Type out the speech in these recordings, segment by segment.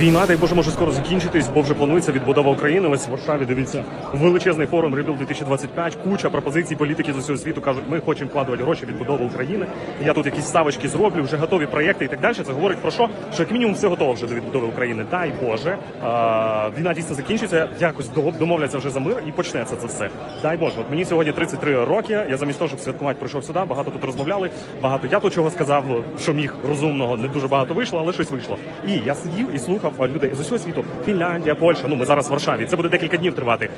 Війна, дай Боже, може скоро закінчитись, бо вже планується відбудова України. Ось в Варшаві дивіться величезний форум Rebuild 2025, Куча пропозицій політики з усього світу кажуть, ми хочемо вкладувати гроші в відбудову України. Я тут якісь ставочки зроблю, вже готові проєкти і так далі. Це говорить про що? Що як мінімум все готово вже до відбудови України. Дай Боже, а, війна дійсно закінчиться. Якось домовляться вже за мир і почнеться це все. Дай Боже, от мені сьогодні 33 роки. Я замість того, щоб святкувати, прийшов сюди. Багато тут розмовляли. Багато я тут чого сказав, що міг розумного. Не дуже багато вийшло, але щось вийшло. І я сидів і слухав а, людей з усього світу. Фінляндія, Польща. Ну ми зараз в Варшаві. Це буде декілька днів тривати.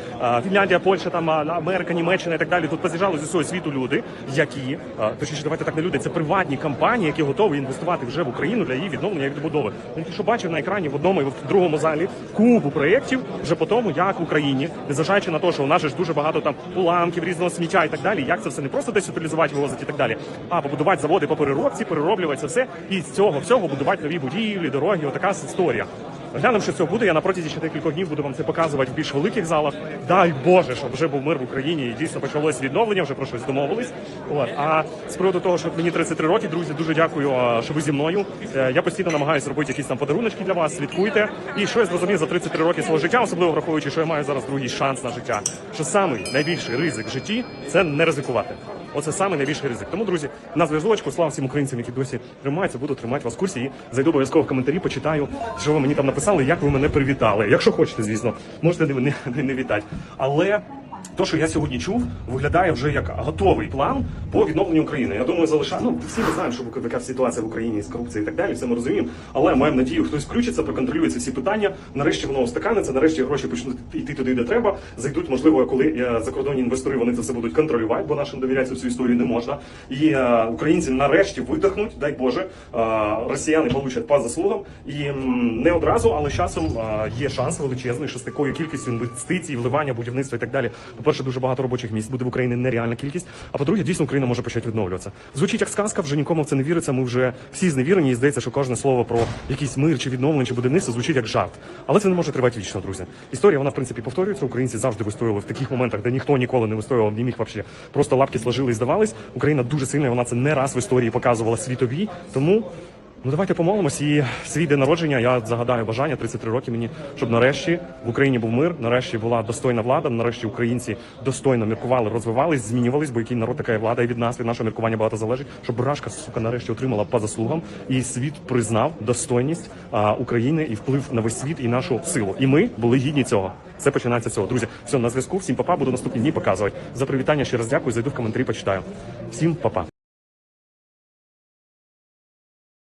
Фінляндія, Польща, там Америка, Німеччина і так далі. Тут поз'їжджали з усього світу люди, які точніше, давайте так не люди. Це приватні компанії, які готові інвестувати вже в Україну для її відновлення і відбудови. Тільки що бачив на екрані в одному і в другому залі кубу проєктів вже по тому, як в Україні, незважаючи на те, що у нас ж дуже багато там уламків, різного сміття і так далі. Як це все не просто десь утилізувати, вивозити і так далі, а побудувати заводи по переробці, перероблювати це все і з цього всього будувати нові будівлі, дороги. Отака історія. Що з буде. Я на протязі ще декількох днів буду вам це показувати в більш великих залах. Дай Боже, щоб вже був мир в Україні і дійсно почалось відновлення, вже про щось домовились. От. А з приводу того, що мені 33 роки, друзі, дуже дякую, що ви зі мною. Е, Я постійно намагаюся робити якісь там подаруночки для вас. Слідкуйте. І що я зрозумів за 33 роки свого життя, особливо враховуючи, що я маю зараз другий шанс на життя. Що самий найбільший ризик в житті це не ризикувати. Оце саме найбільший ризик. Тому, друзі, на зв'язочку, слава всім українцям, які досі тримаються, буду тримати вас в курсі і зайду обов'язково в коментарі, почитаю, що ви мені там написали, як ви мене привітали. Якщо хочете, звісно, можете не, не, не, вітати. Але то, що я сьогодні чув, виглядає вже як готовий план по відновленню України. Я думаю, залишаю. Ну, всі ми знаємо, що яка ситуація в Україні з корупцією і так далі, все ми розуміємо. Але маємо надію, хтось включиться, проконтролює ці всі питання. Нарешті воно устаканиться, нарешті гроші почнуть йти туди, де треба. Зайдуть, можливо, коли е, закордонні інвестори вони це все будуть контролювати, бо нашим довіряти цю історію не можна. І е, українці нарешті видихнуть, дай Боже, е, росіяни получать по заслугам. І не одразу, але з часом є шанс величезний, що з такою кількістю інвестицій, вливання, будівництва і так далі. По-перше, дуже багато робочих місць буде в Україні нереальна кількість. А по-друге, дійсно Україна може почати відновлюватися. Звучить як сказка, вже нікому в це не віриться. Ми вже всі зневірені, і здається, що кожне слово про якийсь мир чи відновлення чи будівництво звучить як жарт. Але це не може тривати вічно, друзі. Історія вона в принципі повторюється. Українці завжди вистоювали в таких моментах, де ніхто ніколи не вистоював, не міг вообще. Просто лапки сложили і здавались. Україна дуже сильна, вона це не раз в історії показувала світовій. Тому. Ну давайте помолимось і свій день народження я загадаю бажання 33 роки мені, щоб нарешті в Україні був мир, нарешті була достойна влада, нарешті українці достойно міркували, розвивались, змінювались, бо який народ така і влада і від нас, від нашого міркування багато залежить, щоб Бурашка, сука, нарешті отримала по заслугам, і світ признав достойність а, України і вплив на весь світ і нашу силу. І ми були гідні цього. Це починається цього. Друзі, все на зв'язку. Всім папа, буду наступні дні показувати. За привітання ще раз дякую. Зайду в коментарі, почитаю. Всім папа.